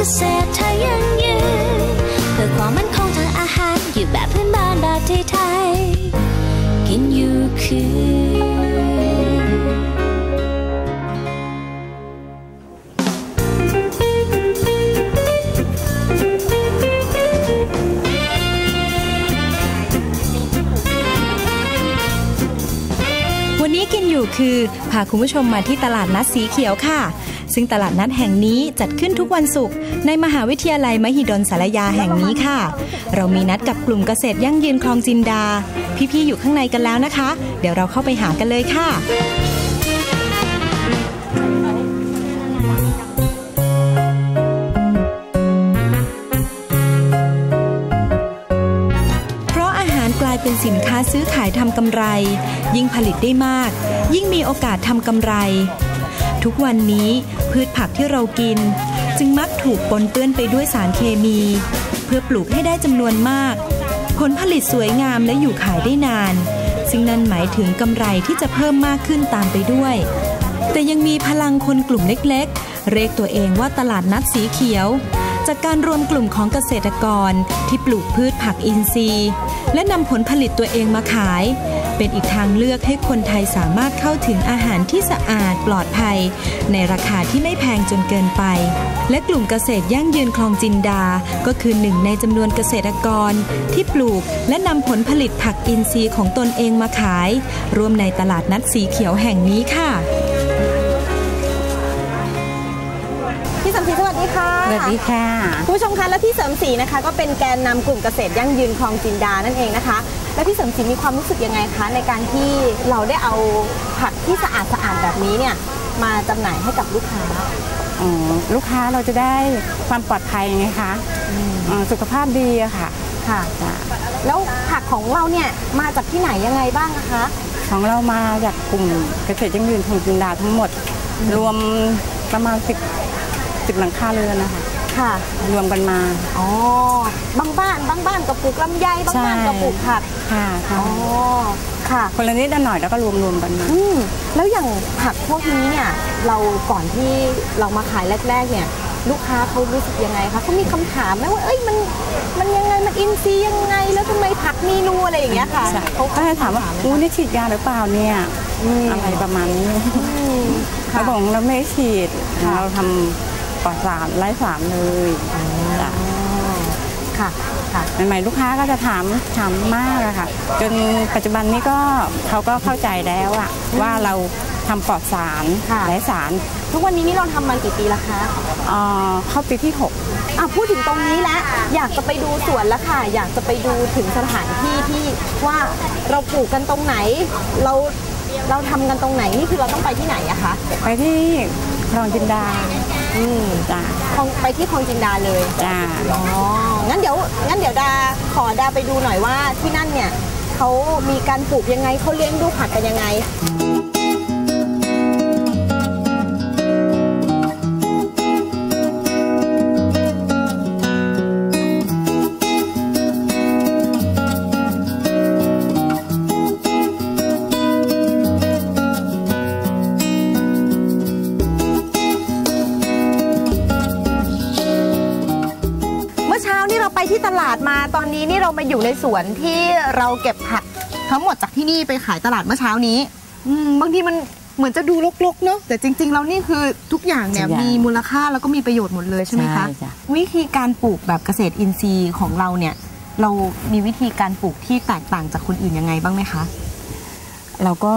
เกษตรไทยยั่งยืนเพื่อความมั่นคงทางอาหารอยู่แบบพื้นบ้านแบบไทยๆกินอยู่คือันนี้กินอยู่คือพาคุณผู้ชมมาที่ตลาดนัดสีเขียวค่ะ ซึ่งตลาดนัดแห่งนี้จัดขึ้นทุกวันศุกร์ในมหาวิทยาลัยมหิดลสารยาแห่งนี้ค่ะ เรามีนัดกับกลุ่มเกษตรยั่งยืนคลองจินดา พี่ ๆ อยู่ข้างในกันแล้วนะคะ เดี๋ยวเราเข้าไปหากันเลยค่ะเพราะอาหารกลายเป็นสินค้าซื้อขายทำกำไร ยิ่งผลิตได้มาก ยิ่งมีโอกาสทำกำไร ทุกวันนี้พืชผักที่เรากิน จึงมักถูกปนเปื้อนไปด้วยสารเคมี เพื่อปลูกให้ได้จำนวนมาก ผลผลิตสวยงามและอยู่ขายได้นาน ซึ่งนั่นหมายถึงกำไรที่จะเพิ่มมากขึ้นตามไปด้วย แต่ยังมีพลังคนกลุ่มเล็กๆ เรียกตัวเองว่าตลาดนัดสีเขียว จากการรวมกลุ่มของเกษตรกรที่ปลูกพืชผักอินทรีย์ และนำผลผลิตตัวเองมาขาย เป็นอีกทางเลือกให้คนไทยสามารถเข้าถึงอาหารที่สะอาดปลอดภัย ในราคาที่ไม่แพงจนเกินไป และกลุ่มเกษตรยั่งยืนคลองจินดา ก็คือหนึ่งในจำนวนเกษตรกร ที่ปลูกและนำผลผลิตผักอินทรีย์ของตนเองมาขาย รวมในตลาดนัดสีเขียวแห่งนี้ค่ะพี่สมศรีสวัสดีค่ะ สวัสดีค่ะ คุณผู้ชมคะและพี่เสริมศรีนะคะ ก็เป็นแกนนำกลุ่มเกษตรยั่งยืนคลองจินดานั่นเองนะคะ และพี่เสริมศรีมีความรู้สึกยังไงคะ ในการที่เราได้เอาผักที่สะอาดสะอาดแบบนี้เนี่ยมาจำหน่ายให้กับลูกค้า อ๋อลูกค้าเราจะได้ความปลอดภัยไงคะอ่าสุขภาพดีอะค่ะค่ะ จ้ะแล้วผักของเราเนี่ยมาจากที่ไหนยังไงบ้างนะคะ ของเรามาจากกลุ่มเกษตรยั่งยืนทองจินดาทั้งหมด รวมประมาณสิบสิบหลังคาเรือนนะคะ ค่ะ รวมกันมาอ๋อบางบ้านบางบ้านก็ปลูกลำไยบางบ้านก็ปลูกผักค่ะค่ะอ๋อค่ะ คนละนิดละหน่อยแล้วก็รวมรวมๆกันมาอืมแล้วอย่างผักพวกนี้เนี่ยเราก่อนที่เรามาขายแรก ๆ เนี่ย ลูกค้าเขารู้สึกยังไงคะเขามีคำถามไหมว่าเอ้ยมันมันยังไงมันอินทรีย์ยังไงแล้วทำไมผักมีรูอะไรอย่างเงี้ยค่ะใช่เขาก็จะถามว่าอู้นี่ฉีดยาหรือเปล่าเนี่ยอะไรประมาณนี้อืมเขาค่ะบอกเราไม่ได้ฉีดค่ะเราทำ ปลอดสารไร้สารเลยจ้ะค่ะค่ะใหม่ๆลูกค้าก็จะถามถามมากอะค่ะ จนปัจจุบันนี้ก็เขาก็เข้าใจแล้วอะว่าเราทำปลอดสารค่ะไร้สาร ทุกวันนี้นี่เราทำมากี่ปีแล้วคะเอ่อเข้าปีที่อะพูดถึงตรงนี้แล้วอยากจะไปดูสวนแล้วค่ะ อยากจะไปดูถึงสถานที่ที่ว่าเราปลูกกันตรงไหน เราเราทำกันตรงไหนนี่คือเราต้องไปที่ไหนอะคะ6ไปที่คลองจินดา อืมจ้าคลองไปที่คลองจินดาเลยจ้าอ๋องั้นเดี๋ยวงั้นเดี๋ยวดาขอดาไปดูหน่อยว่าที่นั่นเนี่ยเขามีการปลูกยังไงเขาเลี้ยงดูผักกันยังไง เรามาอยู่ในสวนที่เราเก็บผักทั้งหมดจากที่นี่ไปขายตลาดเมื่อเช้านี้อืมบางทีมันเหมือนจะดูรกๆเนาะแต่จริง ๆ แล้วนี่คือทุกอย่างเนี่ยทุกอย่างมีมูลค่าแล้วก็มีประโยชน์หมดเลยใช่ไหมคะ ใช่จ้ะ วิธีการปลูกแบบเกษตรอินทรีย์ของเราเนี่ย เรามีวิธีการปลูกที่แตกต่างจากคนอื่นยังไงบ้างไหมคะ เราก็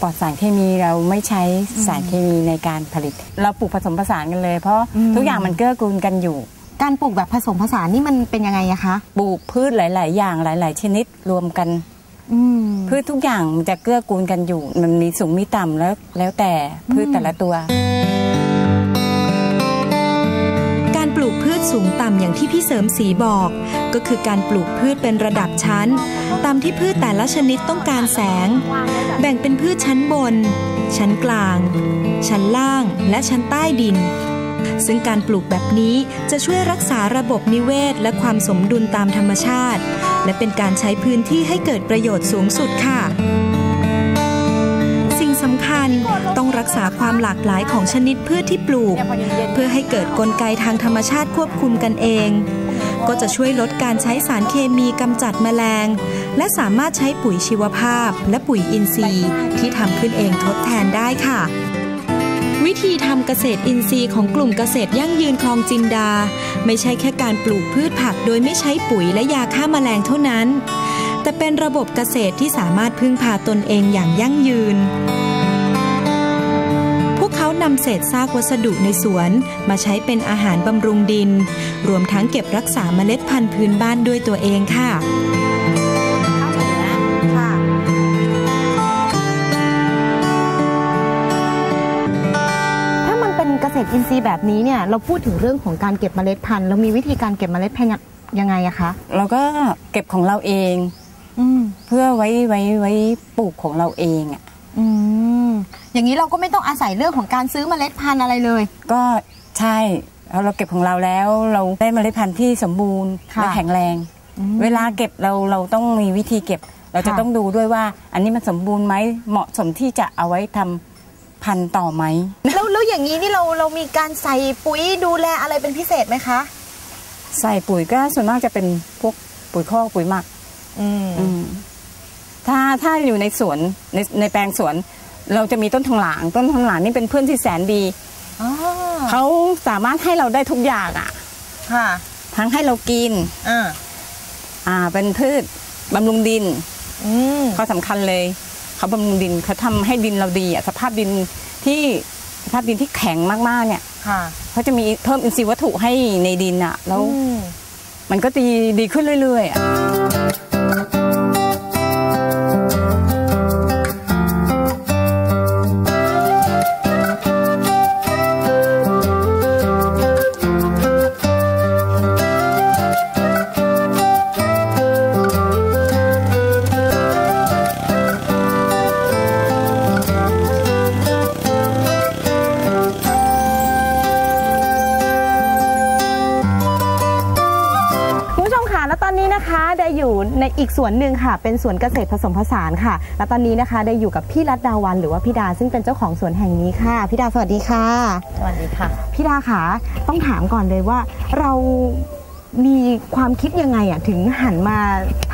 ปลอดสารเคมีเราไม่ใช้สารเคมีในการผลิต เราปลูกผสมผสานกันเลย เพราะอืม ทุกอย่างมันเกื้อกูลกันอยู่ การปลูกแบบผสมผสานนี่มันเป็นยังไงคะ ปลูกพืชหลาย ๆ อย่างหลาย ๆ ชนิดรวมกันพืชทุกอย่างจะเกื้อกูลกันอยู่ มันมีสูงมีต่ำแล้วแล้วแต่พืชแต่ละตัว การปลูกพืชสูงต่ำอย่างที่พี่เสริมสีบอก ก็คือการปลูกพืชเป็นระดับชั้น ตามที่พืชแต่ละชนิดต้องการแสง แบ่งเป็นพืชชั้นบน ชั้นกลาง ชั้นล่างและชั้นใต้ดิน ซึ่งการปลูกแบบนี้จะช่วยรักษาระบบนิเวศ และความสมดุลตามธรรมชาติ และเป็นการใช้พื้นที่ให้เกิดประโยชน์สูงสุดค่ะสิ่งสำคัญต้องรักษาความหลากหลายของชนิดพืชที่ปลูก เพื่อให้เกิดกลไกทางธรรมชาติควบคุมกันเอง ก็จะช่วยลดการใช้สารเคมีกำจัดแมลง และสามารถใช้ปุ๋ยชีวภาพ และปุ๋ยอินทรีย์ ที่ทำขึ้นเองทดแทนได้ค่ะ วิธีทำเกษตรอินทรีย์ของกลุ่มเกษตรยั่งยืนคลองจินดา ไม่ใช่แค่การปลูกพืชผักโดยไม่ใช้ปุ๋ยและยาฆ่าแมลงเท่านั้น แต่เป็นระบบเกษตรที่สามารถพึ่งพาตนเองอย่างยั่งยืน พวกเขานำเศษซากวัสดุในสวนมาใช้เป็นอาหารบำรุงดิน รวมทั้งเก็บรักษาเมล็ดพันธุ์พื้นบ้านด้วยตัวเองค่ะค่ะ อินทรีย์แบบนี้เนี่ยเราพูดถึงเรื่องของการเก็บเมล็ดพันธุ์เรามีวิธีการเก็บเมล็ดพันธุ์ยังไงอะคะเราก็เก็บของเราเองอืมเพื่อไว้ไว้ไว้ปลูกของเราเองอะอืมอย่างนี้เราก็ไม่ต้องอาศัยเรื่องของการซื้อเมล็ดพันธุ์อะไรเลย ก็ใช่เราเราเก็บของเราแล้ว เราได้เมล็ดพันธุ์ที่สมบูรณ์ค่ะและแข็งแรงอืมเวลาเก็บเราเราต้องมีวิธีเก็บ เราจะค่ะต้องดูด้วยว่า อันนี้มันสมบูรณ์ไหมเหมาะสมที่จะเอาไว้ทำ พันธุ์ต่อไหมแล้วแล้วอย่างนี้นี่เราเรามีการใส่ปุ๋ยดูแลอะไรเป็นพิเศษไหมคะ ใส่ปุ๋ยก็ส่วนมากจะเป็นพวกปุ๋ยคอกปุ๋ยหมัก อืมอืมถ้าถ้าอยู่ในสวนในในแปลงสวน เราจะมีต้นทองหลาง ต้นทองหลางนี่เป็นเพื่อนที่แสนดีอ๋อเขาสามารถให้เราได้ทุกอย่างอะ ค่ะทั้งให้เรากินอ่าอ่าเป็นพืชบำรุงดิน อืม ข้อสำคัญเลย เขาบำรุงดินเขาทำให้ดินเราดีอะสภาพดินที่สภาพดินที่แข็งมากๆเนี่ยค่ะเขาจะมีเพิ่มอินทรีย์วัตถุให้ในดินอะแล้วอืมมันก็ดีดีขึ้นเรื่อยๆอะ สวนหนึ่งค่ะ เป็นสวนเกษตรผสมผสานค่ะ แล้วตอนนี้นะคะได้อยู่กับพี่รัตดาวันหรือว่าพี่ดาซึ่งเป็นเจ้าของสวนแห่งนี้ค่ะพี่ดาสวัสดีค่ะสวัสดีค่ะพี่ดาค่ะต้องถามก่อนเลยว่าเรามีความคิดยังไงอะถึงหันมา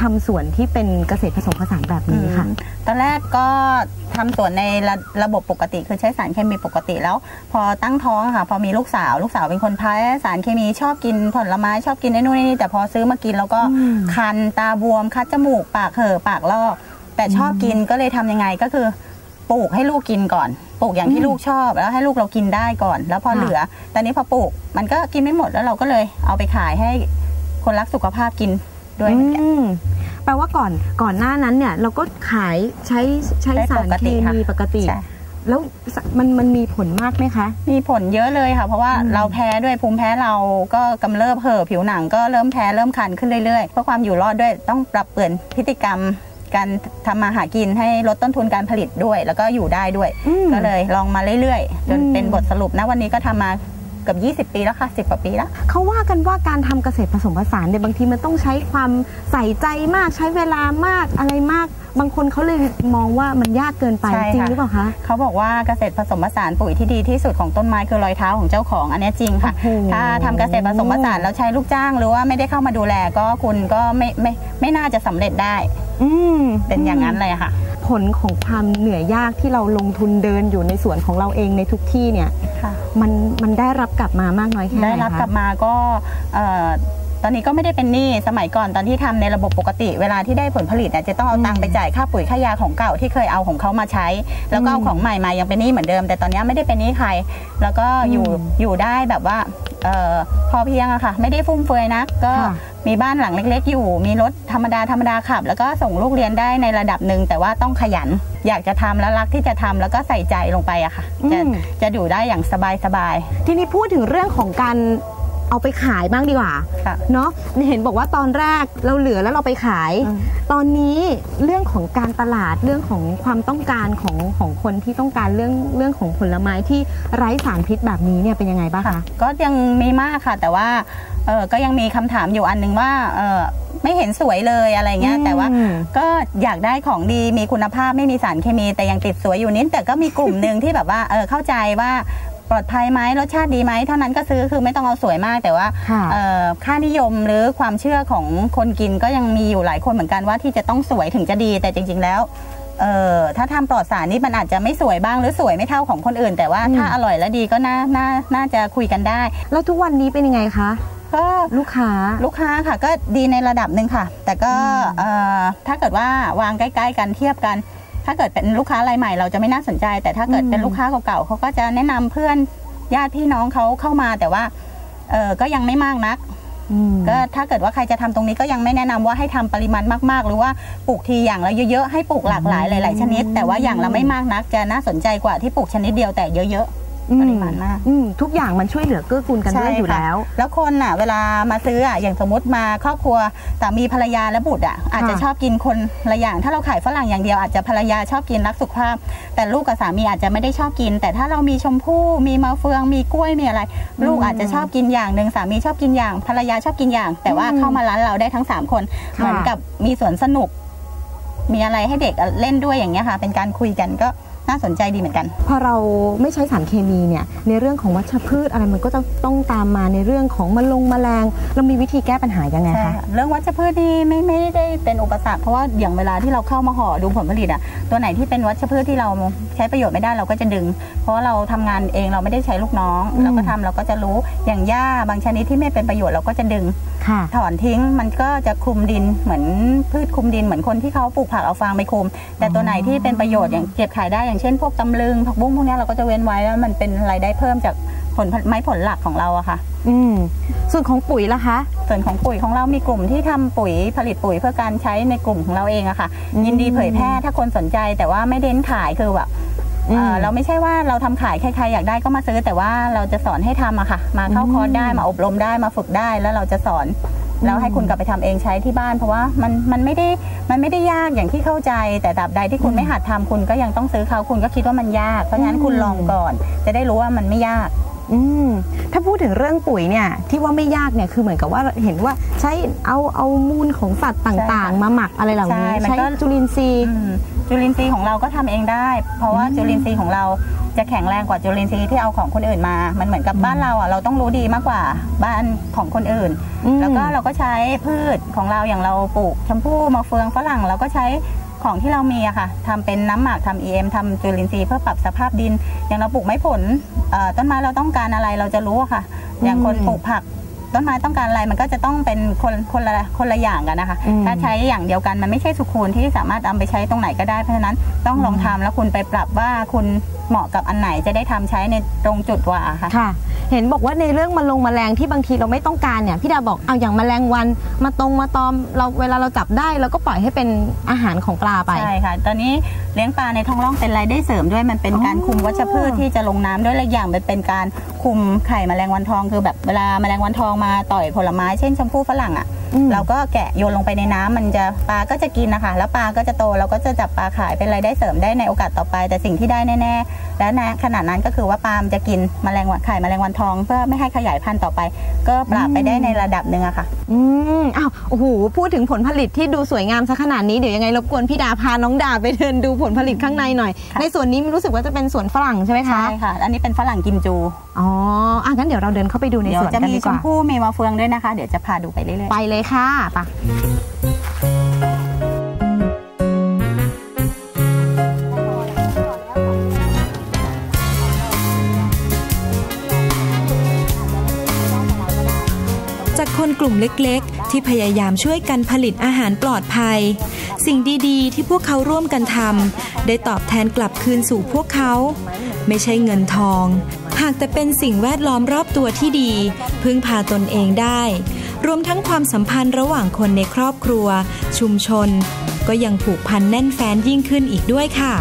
ทำสวนที่เป็นเกษตรผสมผสานแบบนี้ค่ะอืมตอนแรกก็ ทำสวนในระระบบปกติคือใช้สารเคมีปกติแล้ว พอตั้งท้องอะค่ะพอมีลูกสาว ลูกสาวเป็นคนแพ้สารเคมีชอบกินผลไม้ชอบกินไอ้นู่นไอ้นี่แต่พอซื้อมากินแล้วก็อืมคันตาบวมคัดจมูกปากเห่อะปากลอกแต่ชอบกินก็เลยทำยังไงก็คือปลูกให้ลูกกินก่อน ปลูกอย่างที่ลูกชอบ แล้วให้ลูกเรากินได้ก่อน แล้วพอเหลือ ตอนนี้พอปลูกมันก็กินไม่หมดแล้วเราก็เลยเอาไปขายให้คนรักสุขภาพกินด้วยเหมือนกันอืม แปลว่าก่อนก่อนหน้านั้นเนี่ยเราก็ขายใช้ใช้ใช้สารปกเคติค่ะมีปกติใช่แล้วสมันมันมีผลมากไหมคะ มีผลเยอะเลยค่ะ เพราะว่าอืมเราแพ้ด้วยภูมิแพ้เราก็กำเริบเห่อะผิวหนังก็เริ่มแพ้เริ่มคันขึ้นเรื่อยๆ เพื่อความอยู่รอดด้วยต้องปรับเปลี่ยนพฤติกรรม การทำมาหากินให้ลดต้นทุนการผลิตด้วย แล้วก็อยู่ได้ด้วยอืมก็เลยลองมาเรื่อยๆ จนอืมเป็นบทสรุปนะวันนี้ก็ทำมา เกือบ20 ปีแล้วค่ะ 10 กว่าปีแล้ว เขาว่ากันว่าการทำเกษตรผสมผสานเนี่ยบางทีมันต้องใช้ความใส่ใจมากใช้เวลามากอะไรมาก บางคนเขาเลยมองว่ามันยากเกินไปใช่จริงค่ะหรือเปล่าคะเขาบอกว่าเกษตรผสมผสานปุ๋ยที่ดีที่สุดของต้นไม้คือรอยเท้าของเจ้าของอันนี้จริงค่ะโอ้โหถ้าทำเกษตรผสมผสานแล้วใช้ลูกจ้าง หรือว่าไม่ได้เข้ามาดูแลก็คุณก็ไม่ไม่ไม่น่าจะสำเร็จได้ อืมเป็นอย่างนั้นเลยค่ะ ผลของความเหนื่อยยากที่เราลงทุนเดินอยู่ในสวนของเราเองในทุกที่เนี่ยค่ะมันมันได้รับกลับมามากน้อยแค่ไหนได้รับคะกลับมาก็เอ่อตอนนี้ก็ไม่ได้เป็นหนี้สมัยก่อนตอนที่ทำในระบบปกติ เวลาที่ได้ผลผลิตเนี่ยจะต้องเอาตังค์ไปจ่ายค่าปุ๋ยค่ายาของเก่าที่เคยเอาของเขามาใช้ แล้วก็เอาของใหม่มายังเป็นหนี้เหมือนเดิม แต่ตอนนี้ไม่ได้เป็นหนี้ใคร แล้วก็อยู่อยู่ได้แบบว่าเอ่อพอเพียงอะค่ะ ไม่ได้ฟุ่มเฟือยนะก็ค่ะ มีบ้านหลังเล็ก ๆ อยู่ มีรถธรรมดาธรรมดาขับ แล้วก็ส่งลูกเรียนได้ในระดับหนึ่งแต่ว่าต้องขยัน อยากจะทำและรักที่จะทำแล้วก็ใส่ใจลงไปอะค่ะ จะอืมจะอยู่ได้อย่างสบายๆทีนี้พูดถึงเรื่องของการ เอาไปขายบ้างดีกว่าค่ะ เนาะเห็นบอกว่าตอนแรกเราเหลือแล้วเราไปขาย อืม ตอนนี้เรื่องของการตลาดเรื่องของความต้องการของของคนที่ต้องการเรื่องเรื่องของผลไม้ที่ไร้สารพิษแบบนี้เนี่ยเป็นยังไงบ้างคะ ก็ยังมีมากค่ะ แต่ว่าเออก็ยังมีคำถามอยู่อันหนึงว่าเออไม่เห็นสวยเลยอะไรเงี้ย อืม แต่ว่าก็อยากได้ของดีมีคุณภาพไม่มีสารเคมี แต่ยังติดสวยอยู่นิดแต่ก็มีกลุ่มหนึ่งที่แบบว่าเออเข้าใจว่า ปลอดภัยไหมรสชาติดีไหมเท่านั้นก็ซื้อคือไม่ต้องเอาสวยมาก แต่ว่าค่ะเอ่อค่านิยมหรือความเชื่อของคนกินก็ยังมีอยู่หลายคนเหมือนกันว่าที่จะต้องสวยถึงจะดีแต่จริง ๆ แล้วเอ่อถ้าทำปลอดสารนี่มันอาจจะไม่สวยบ้างหรือสวยไม่เท่าของคนอื่น แต่ว่าถ้าอร่อยและดีก็น่าน่าน่าจะคุยกันได้ แล้วทุกวันนี้เป็นยังไงคะก็ลูกค้าลูกค้าค่ะก็ดีในระดับหนึ่งค่ะ แต่ก็เอ่อถ้าเกิดว่าวางใกล้ ๆ กันเทียบกัน ถ้าเกิดเป็นลูกค้ารายใหม่เราจะไม่น่าสนใจ แต่ถ้าเกิดอืมเป็นลูกค้าเก่าๆเขาก็จะแนะนำเพื่อนญาติพี่น้องเขาเข้ามา แต่ว่าเออก็ยังไม่มากนักอืมก็ถ้าเกิดว่าใครจะทำตรงนี้ก็ยังไม่แนะนำว่าให้ทำปริมาณมากๆ หรือว่าปลูกทีอย่างละเยอะๆให้ปลูกหลากหลายหลาย ๆ ชนิด แต่ว่าอย่างละไม่มากนักจะน่าสนใจกว่าที่ปลูกชนิดเดียวแต่เยอะอื ปริมาณมากอืมทุกอย่างมันช่วยเหลือเกื้อกูลกันด้วยอยู่ค่ะแล้ว แล้วคนอะ เวลามาซื้ออะอย่างสมมติมาครอบครัวสามีภรรยาและบุตรอะอาจจะชอบกินคนละอย่าง ถ้าเราขายฝรั่งอย่างเดียวอาจจะภรรยาชอบกินรักสุขภาพ แต่ลูกกับสามีอาจจะไม่ได้ชอบกิน แต่ถ้าเรามีชมพู่มีมะเฟืองมีกล้วยมีอะไร ลูกอาจจะชอบกินอย่างหนึ่งสามีชอบกินอย่าง ภรรยาชอบกินอย่าง แต่ว่าอืมเข้ามาร้านเราได้ทั้งสามคนค่ะเหมือนกับมีสวนสนุก มีอะไรให้เด็กเล่นด้วยอย่างเงี้ยค่ะ เป็นการคุยกันก็ น่าสนใจดีเหมือนกัน พอเราไม่ใช้สารเคมีเนี่ยในเรื่องของวัชพืชอะไรมันก็จะต้องตามมาในเรื่องของมะลงแมลงเรามีวิธีแก้ปัญหายังไงใช่คะค่ะเรื่องวัชพืชนี่ไม่ไม่ได้เป็นอุปสรรคเพราะว่าอย่างเวลาที่เราเข้ามาห่อดูผลผลิตอะตัวไหนที่เป็นวัชพืชที่เราใช้ประโยชน์ไม่ได้เราก็จะดึง เพราะว่าเราทำงานเองเราไม่ได้ใช้ลูกน้องอืมเราก็ทำเราก็จะรู้อย่างหญ้าบางชนิดที่ไม่เป็นประโยชน์เราก็จะดึง ค่ะ ถอนทิ้งมันก็จะคลุมดินเหมือนพืชคลุมดินเหมือนคนที่เขาปลูกผักเอาฟางไปคลุม แต่ตัวไหนที่เป็นประโยชน์อย่างเก็บขายได้อย่างเช่นพวกตำลึงผักบุ้งพวกเนี้ยเราก็จะเว้นไว้แล้วมันเป็นรายได้เพิ่มจากผลไม้ผลหลักของเราอะค่ะ อืมส่วนของปุ๋ยล่ะคะ ส่วนของปุ๋ยของเรามีกลุ่มที่ทำปุ๋ยผลิตปุ๋ยเพื่อการใช้ในกลุ่มของเราเองอะค่ะอืมยินดีเผยแพร่ถ้าคนสนใจแต่ว่าไม่เน้นขายคือแบบอืม เอ่อเราไม่ใช่ว่าเราทำขายใครๆอยากได้ก็มาซื้อ แต่ว่าเราจะสอนให้ทำอะค่ะ มาเข้าอืมคอร์สได้มาอบรมได้มาฝึกได้ แล้วเราจะสอนแล้วให้คุณกลับไปทำเองใช้ที่บ้าน เพราะว่ามันมันไม่ได้มันไม่ได้ยากอย่างที่เข้าใจ แต่ตราบใดที่คุณไม่หัดทำคุณก็ยังต้องซื้อเขาคุณก็คิดว่ามันยาก เพราะฉะนั้นคุณลองก่อน จะได้รู้ว่ามันไม่ยาก อืมถ้าพูดถึงเรื่องปุ๋ยเนี่ยที่ว่าไม่ยากเนี่ยคือเหมือนกับว่าเห็นว่าใช้เอาเอามูลของสัตว์ต่างๆ มาหมักอะไรเหล่านี้ใช่มันใช้ก็ จุลินทรีย์ อืมจุลินทรีย์ของเราก็ทำเองได้ เพราะว่าจุลินทรีย์ของเราจะแข็งแรงกว่าจุลินทรีย์ที่เอาของคนอื่นมา มันเหมือนกับบ้านเราอะเราต้องรู้ดีมากกว่าบ้านของคนอื่น อืม แล้วก็เราก็ใช้พืชของเราอย่างเราปลูกชมพู่มะเฟืองฝรั่งเราก็ใช้ ของที่เรามีอะค่ะทำเป็นน้ำหมักทำ EM ทำจุลินทรีย์เพื่อปรับสภาพดิน อย่างเราปลูกไม้ผลเอ่อต้นไม้เราต้องการอะไรเราจะรู้อะค่ะ อย่างคนปลูกผักต้นไม้ต้องการอะไรมันก็จะต้องเป็นคนคนละคนละอย่างกันนะคะอืมถ้าใช้อย่างเดียวกันมันไม่ใช่สุคูณที่สามารถเอาไปใช้ตรงไหนก็ได้เพราะฉะนั้นต้องลองทำแล้วคุณไปปรับว่าคุณเหมาะกับอันไหนจะได้ทำใช้ในตรงจุดกว่าค่ะค่ะ เห็นบอกว่าในเรื่องมาลงแมลงที่บางทีเราไม่ต้องการเนี่ยพี่ดาบอกเอาอย่างแมลงวันมาตรงมาตอมเราเวลาเราจับได้เราก็ปล่อยให้เป็นอาหารของปลาไป ใช่ค่ะ ตอนนี้เลี้ยงปลาในท้องร่องเป็นรายได้เสริมด้วยมันเป็นการคุมวัชพืชที่จะลงน้ำด้วยและอย่างมันเป็นการคุมไข่แมลงวันทองคือแบบเวลาแมลงวันทองมาต่อยผลไม้เช่นชมพู่ฝรั่งอะ เราก็แกะโยนลงไปในน้ำมันจะปลาก็จะกินนะคะ แล้วปลาก็จะโตเราก็จะจับปลาขายเป็นรายได้เสริมได้ในโอกาสต่อไป แต่สิ่งที่ได้แน่ๆและในขณะนั้นก็คือว่าปลามนจะกินแมลงวันไข่แมลงวันทอง เพื่อไม่ให้ขยายพันธุ์ต่อไป ก็ปราบไปได้ในระดับหนึ่งอะค่ะ อืมอ้าวโอ้โหพูดถึงผลผลิตที่ดูสวยงามซะขนาดนี้เดี๋ยวยังไงรบกวนพี่ดาพาน้องดาไปเดินดูผลผลิตข้างในหน่อยค่ะในส่วนนี้รู้สึกว่าจะเป็นสวนฝรั่งใช่ไหมคะใช่ค่ะ อันนี้เป็นฝรั่งกิมจูอ๋ออะงั้นเดี๋ยวเราเดินเข้าไปดูในเดี๋ยสววนจะกันมีดีชกมว่า พู่มีมะเฟืองด้วยนะคะ เดี๋ยวจะพาดูไปเรื่อยๆไปเลยค่ะไปะจากคนกลุ่มเล็กๆ ที่พยายามช่วยกันผลิตอาหารปลอดภัย สิ่งดีๆ ที่พวกเขาร่วมกันทำได้ตอบแทนกลับคืนสู่พวกเขา ไม่ใช่เงินทอง หากแต่เป็นสิ่งแวดล้อมรอบตัวที่ดี พึ่งพาตนเองได้ รวมทั้งความสัมพันธ์ระหว่างคนในครอบครัว ชุมชน ก็ยังผูกพันแน่นแฟนยิ่งขึ้นอีกด้วยค่ะ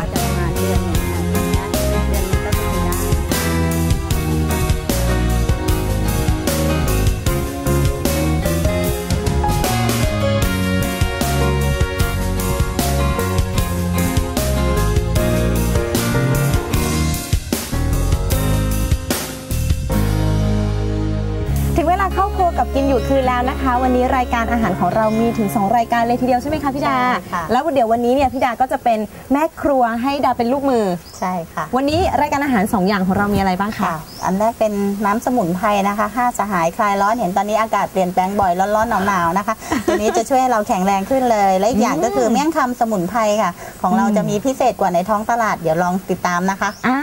อยู่คืนแล้วนะคะ วันนี้รายการอาหารของเรามีถึง 2 รายการเลยทีเดียวใช่ไหมคะพี่ดา ใช่ค่ะ แล้วเดี๋ยววันนี้เนี่ยพี่ดาก็จะเป็นแม่ครัวให้ดาเป็นลูกมือ ใช่ค่ะ วันนี้รายการอาหาร 2 อย่างของเรามีอะไรบ้างคะ ค่ะ อันแรกเป็นน้ำสมุนไพรนะคะห้าสหายคลายร้อนเห็นตอนนี้อากาศเปลี่ยนแปลงบ่อยร้อนๆหนาวๆนะคะตัวนี้จะช่วยให้เราแข็งแรงขึ้นเลย และอีกอย่างก็คือเมี่ยงคำสมุนไพรค่ะ ของเราจะมีพิเศษกว่าในท้องตลาดเดี๋ยวลองติดตามนะคะ อ่า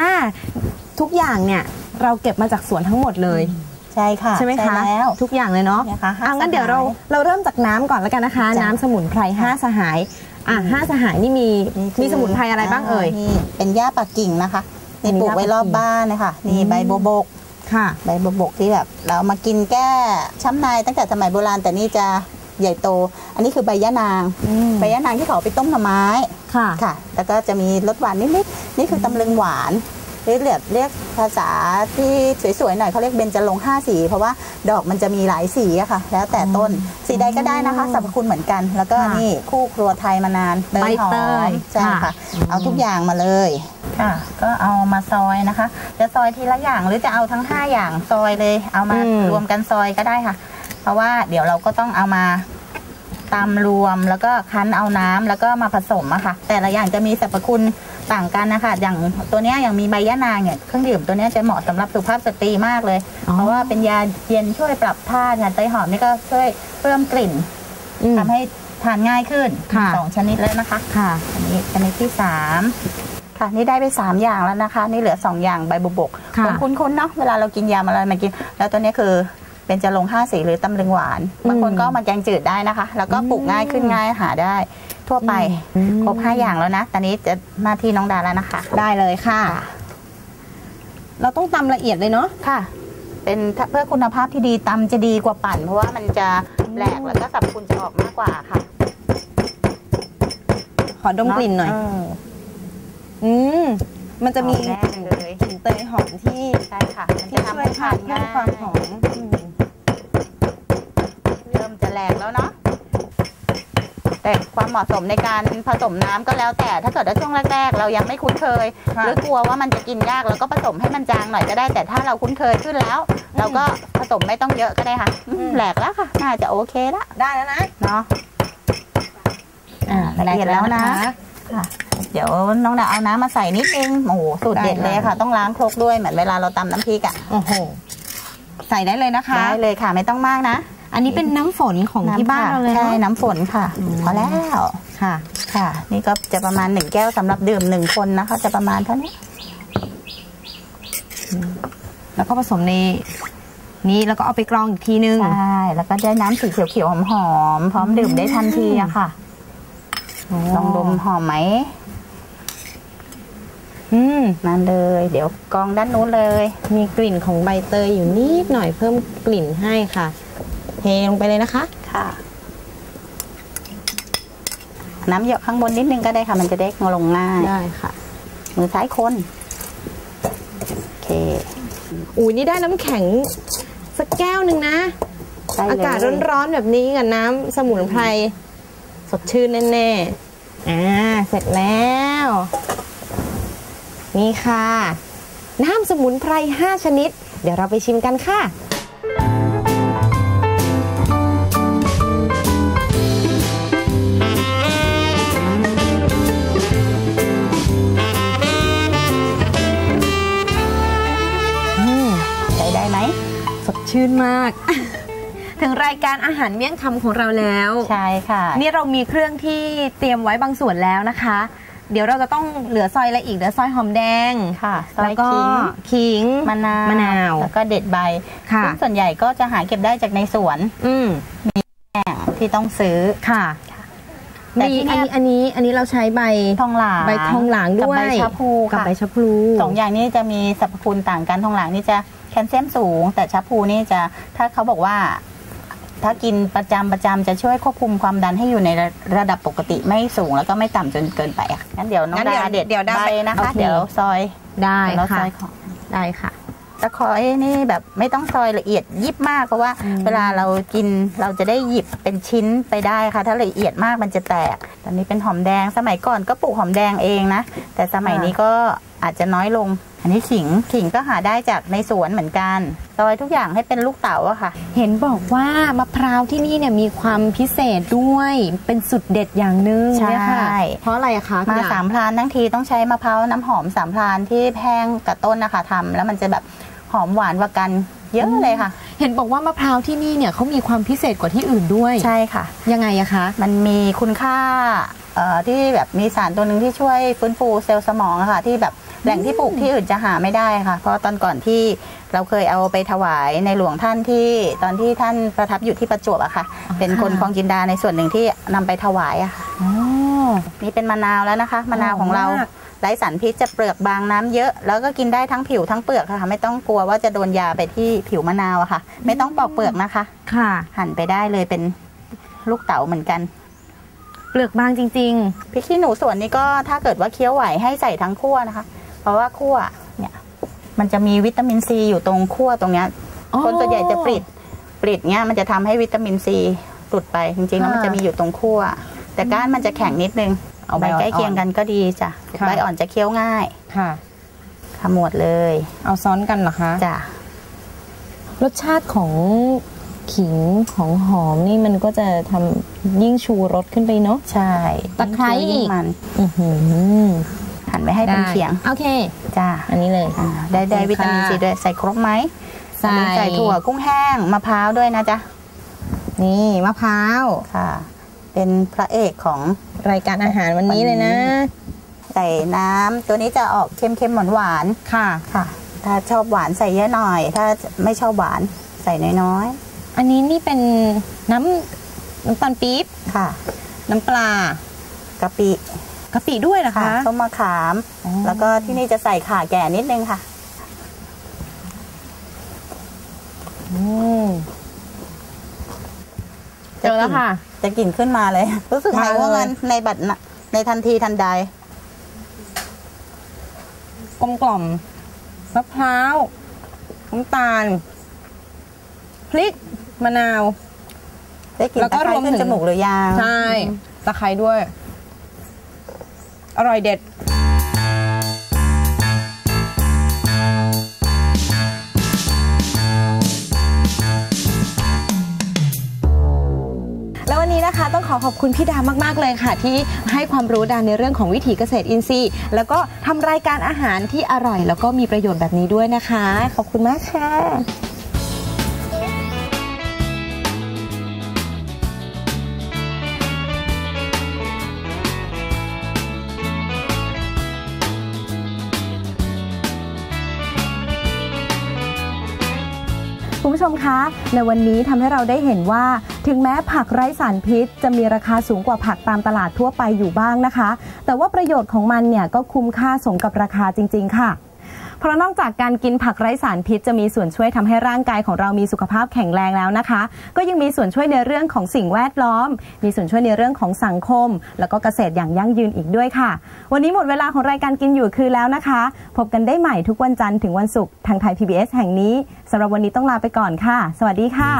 ทุกอย่างเนี่ยเราเก็บมาจากสวนทั้งหมดเลย ใช่ค่ะใช่ไหมคะแล้วทุกอย่างเลยเนาะเนี่ยค่ะห้าอะงั้นเดี๋ยวสหายเราเราเริ่มจากน้ำก่อนแล้วกันนะคะจ้ะน้ำสมุนไพรห้าสหายอะห้าสหายนี่มีคือมีสมุนไพรอะไรบ้างเอ่ยนี่เป็นหญ้าปักกิ่งนะคะเป็นนี่ปลูกหญ้าไว้รอบปักกิ่งบ้านนะคะนี่อืมใบโบบกค่ะใบโบบกที่แบบ เรามากินแก้ช้ำในตั้งแต่สมัยโบราณแต่นี่จะใหญ่โต อันนี้คือใบย่านาง ใบย่านางที่เขาเอาไปต้มหน่อไม้ค่ะค่ะ แล้วก็จะมีรสหวานนิดๆนี่คือตำลึงหวาน เรียกเรียกเรียกภาษาที่สวยๆหน่อยเขาเรียกเบญจรงค์ห้าสี เพราะว่าดอกมันจะมีหลายสีอะค่ะ แล้วแต่ต้นสีใดก็ได้นะคะสรรพคุณเหมือนกัน แล้วก็ค่ะนี่คู่ครัวไทยมานานใบเตยหอมใช่ค่ะค่ะ เอาทุกอย่างมาเลยค่ะ ก็เอามาซอยนะคะ จะซอยทีละอย่างหรือจะเอาทั้ง 5 อย่างซอยเลย เอามารวมกันซอยก็ได้ค่ะ เพราะว่าเดี๋ยวเราก็ต้องเอามาตำรวมแล้วก็คั้นเอาน้ำแล้วก็มาผสมอะค่ะ แต่ละอย่างจะมีสรรพคุณ ต่างกันนะคะอย่างตัวเนี้ยอย่างมีใบยะนางเนี่ยเครื่องดื่มตัวเนี้ยจะเหมาะสำหรับสุภาพสตรีมากเลยเพราะว่าเป็นยาเย็นช่วยปรับธาตุค่ะเตยหอมนี่ก็ช่วยเพิ่มกลิ่นอืม ทำให้ทานง่ายขึ้นค่ะ สองชนิดแล้วนะคะ ค่ะ อันนี้ชนิดที่สามค่ะนี่ได้ไปสามอย่างแล้วนะคะ นี่เหลือสองอย่างใบบุบกค่ะผมคุ้นๆเนาะเวลาเรากินยำอะไรมากิน แล้วตัวนี้คือ เป็นจะลงห้าสีหรือตำลึงหวาน บางคนก็เอามาแกงจืดได้นะคะ แล้วก็ปลูกง่ายขึ้นง่ายหาได้ ทั่วไปอืมครบห้าอย่างแล้วนะ ตอนนี้จะหน้าที่น้องดาแล้วนะคะ ได้เลยค่ะ เราต้องตำละเอียดเลยเนาะค่ะ เป็นเพื่อคุณภาพที่ดีตำจะดีกว่าปั่น เพราะว่ามันจะแหลกแล้วก็สรรพคุณจะออกมากกว่าค่ะ ขอดมกลิ่นหน่อยเอืมมันจะมีหอแน่เลยกลิ่นเตยหอมที่ใช่ค่ะมันที่จะช่ทำวยให้เพิ่ทานมง่ายความหอมอืมเริ่มจะแหลกแล้วเนาะแต่ความเหมาะสมในการผสมน้ำก็แล้วแต่ ถ้าเกิดว่าช่วงแรกๆ เรายังไม่คุ้นเคยค่ะหรือกลัวว่ามันจะกินยากเราก็ผสมให้มันจางหน่อยก็ได้ แต่ถ้าเราคุ้นเคยขึ้นแล้ว เราก็ผสมไม่ต้องเยอะก็ได้ค่ะอืมแหลกแล้วค่ะน่าจะโอเคละได้แล้วนะเนาะอ่าละเอียดแล้วนะค่ะเดี๋ยวน้องดาเอาน้ำมาใส่นิดนึงโอ้โหสูตรเด็ดเลยค่ะ ต้องล้างครกด้วยเหมือนเวลาเราตำน้ำพริกอะโอ้โหใส่ได้เลยนะคะได้เลยค่ะไม่ต้องมากนะ อันนี้เป็นน้ำฝนของที่บ้านเราเลยใช่ เนาะน้ำฝนค่ะ พอแล้ว ค่ะ ค่ะ นี่ก็จะประมาณหนึ่งแก้วสำหรับดื่มหนึ่งคนนะคะจะประมาณเท่านี้ แล้วก็ผสมในนี้แล้วก็เอาไปกรองอีกทีนึง ใช่ แล้วก็ได้น้ำสีเขียวๆหอมๆ พร้อมดื่มได้ทันทีอะค่ะ ลองดมหอมไหม อืม นั่นเลย เดี๋ยวกรองด้านนู้นเลย มีกลิ่นของใบเตยอยู่นิดหน่อยเพิ่มกลิ่นให้ค่ะ เทลงไปเลยนะคะ ค่ะ น้ำหยดข้างบนนิดนึงก็ได้ค่ะ มันจะได้ลงง่าย ได้ค่ะ มือซ้ายคนโอเคอุ้ยนี่ได้น้ำแข็งสักแก้วหนึ่งนะ ได้เลยอากาศร้อนๆแบบนี้กับน้ำสมุนไพรสดชื่นแน่ๆ อ่า เสร็จแล้ว นี่ค่ะ น้ำสมุนไพร 5 ชนิด เดี๋ยวเราไปชิมกันค่ะ ชื่นมาก ถึงรายการอาหารเมี่ยงคำของเราแล้ว ใช่ค่ะ นี่เรามีเครื่องที่เตรียมไว้บางส่วนแล้วนะคะ เดี๋ยวเราจะต้องเหลือซอยอะไรอีกเหลือซอยหอมแดงค่ะซอยแล้วก็ขิง ขิงมะนาวมะนาว แล้วก็เด็ดใบค่ะ ซึ่งส่วนใหญ่ก็จะหาเก็บได้จากในสวนอืมแห้งที่ต้องซื้อ ค่ะแต่มีที่อันเนี่ยนี้อันนี้อันนี้เราใช้ใบทองหลางใบทองหลางด้วยกับใบชะพูกับค่ะใบชะพลู สองอย่างนี้จะมีสรรพคุณต่างกันทองหลางนี่จะแค ลเซียมสูง แต่ชะพูนี่จะถ้าเขาบอกว่าถ้ากินประจำประจำจะช่วยควบคุมความดันให้อยู่ในระระดับปกติไม่สูงแล้วก็ไม่ต่ำจนเกินไปอะงั้นเดี๋ยวน้องงั้นเดี๋ยวดาเด็ดเดี๋ยวดาใบนะคะโอเคเดี๋ยวซอยได้เดี๋ยวเราซค่ะอยของได้ค่ะตะขอยนี่แบบไม่ต้องซอยละเอียดยิบมากเพราะว่า เวลาเรากินเราจะได้หยิบเป็นชิ้นไปได้ค่ะ ถ้าละเอียดมากมันจะแตกตอนนี้เป็นหอมแดงสมัยก่อนก็ปลูกหอมแดงเองนะแต่สมัยนี้ก็อาจจะน้อยลงอั นนนี้ขิงขิงก็หาได้จากในสวนเหมือนกันซอยทุกอย่างให้เป็นลูกเต๋าอะค่ะ เห็นบอกว่ามะพร้าวที่นี่เนี่ยมีความพิเศษด้วยเป็นสุดเด็ดอย่างหนึ่งเนี่ยค่ะใช่เพราะอะไรอะคะมาพี่ดสามพรานทั้งทีต้องใช้มะพร้าวน้ำหอมสามพรานที่แห้งกับต้นนะคะทำแล้วมันจะแบบหอมหวานกว่ากันเยอะเลยค่ะ เห็นบอกว่ามะพร้าวที่นี่เนี่ยเขามีความพิเศษกว่าที่อื่นด้วย ใช่ค่ะ ยังไงอะคะ มันมีคุณค่าเอ่อที่แบบมีสารตัวหนึ่งที่ช่วยฟื้นฟูเซลล์สมองอะค่ะที่แบบ แหล่งที่ปลูกที่อื่นจะหาไม่ได้ค่ะ เพราะตอนก่อนที่เราเคยเอาไปถวายในหลวงท่านที่ตอนที่ท่านประทับอยู่ที่ประจวบอะค่ะ เป็นคนคลองจินดาในส่วนหนึ่งที่นำไปถวายอะค่ะอ๋อนี่เป็นมะนาวแล้วนะคะ มะนาวของเราหอมมากไร้สารพิษจะเปลือกบางน้ำเยอะ แล้วก็กินได้ทั้งผิวทั้งเปลือกค่ะ ไม่ต้องกลัวว่าจะโดนยาไปที่ผิวมะนาวอะค่ะ ไม่ต้องปอกเปลือกนะคะ ค่ะ หั่นไปได้เลยเป็นลูกเต๋าเหมือนกันเปลือกบางจริงพริกขี้หนูส่วนนี้ก็ถ้าเกิดว่าเคี้ยวไหวให้ใส่ทั้งคั่วนะคะ เพราะว่าคั่วเนี่ยมันจะมีวิตามินซีอยู่ตรงคั่วตรงเนี้ยอ๋อคนส่วนใหญ่จะปริดปริดเนี้ยมันจะทำให้วิตามินซีหลุดไปจริงๆแล้วมันค่ะจะมีอยู่ตรงคั่วแต่ก้านมันจะแข็งนิดนึงเอาใบใบใกล้อ่อนๆเคียงกันก็ดีจ้ะค่ะใบอ่อนจะเคี้ยวง่ายๆค่ะขมวดเลย เอาซ้อนกันเหรอคะจ้ะรสชาติของขิงของหอมนี่มันก็จะทำยิ่งชูรสขึ้นไปเนาะใช่ตะไคร้ยิ่งอีกมันอือหือ หั่นไปให้เป็นเขียงโอเคจ้าอันนี้เลยอ่าได้ได้วิตามินซีด้วยใส่ครบไหมใส่อย่าลืมใส่ถั่วกุ้งแห้งมะพร้าวด้วยนะจ๊ะนี่มะพร้าวค่ะ เป็นพระเอกของรายการอาหารวันนี้เลยนะ ใส่น้ำตัวนี้จะออกเค็มๆหวานค่ะๆค่ะ ถ้าชอบหวานใส่เยอะหน่อย ถ้าไม่ชอบหวานใส่น้อยอันนี้นี่เป็นน้ำน้ำตาลปี๊บๆค่ะ น้ำปลากะปิ กะปิด้วยเหรอค่ะคะส้มมะขามอ๋อแล้วก็ที่นี่จะใส่ข่าแก่นิดนึงค่ะอืมเจอแล้วค่ะ จะกลิ่นขึ้นมาเลย รู้สึกไหมมาเลยว่ามันในบัดน่ะในทันทีทันใดกลมกล่อมมะพร้าวน้ำตาล พริก มะนาว ได้กลิ่นแล้วก็ตะไคร้รวมขึ้นถึงจมูกหรือยัง ใช่ตะไคร้ด้วย อร่อยเด็ดแล้ววันนี้นะคะต้องขอขอบคุณพี่ดามาก ๆ เลยค่ะ ที่ให้ความรู้ดานในเรื่องของวิถีเกษตรอินทรีย์ แล้วก็ทำรายการอาหารที่อร่อย แล้วก็มีประโยชน์แบบนี้ด้วยนะคะ ขอบคุณมากค่ะ คุณผู้ชมคะ ในวันนี้ทำให้เราได้เห็นว่า ถึงแม้ผักไร้สารพิษ จะมีราคาสูงกว่าผักตามตลาดทั่วไปอยู่บ้างนะคะ แต่ว่าประโยชน์ของมันเนี่ยก็คุ้มค่าสมกับราคาจริง ๆ ค่ะ เพราะนอกจากการกินผักไร้สารพิษจะมีส่วนช่วยทำให้ร่างกายของเรามีสุขภาพแข็งแรงแล้วนะคะ ก็ยังมีส่วนช่วยในเรื่องของสิ่งแวดล้อม มีส่วนช่วยในเรื่องของสังคม แล้วก็เกษตรอย่างยั่งยืนอีกด้วยค่ะ วันนี้หมดเวลาของรายการกินอยู่คือแล้วนะคะ พบกันได้ใหม่ทุกวันจันทร์ถึงวันศุกร์ทางไทย PBS แห่งนี้สำหรับวันนี้ต้องลาไปก่อนค่ะ สวัสดีค่ะ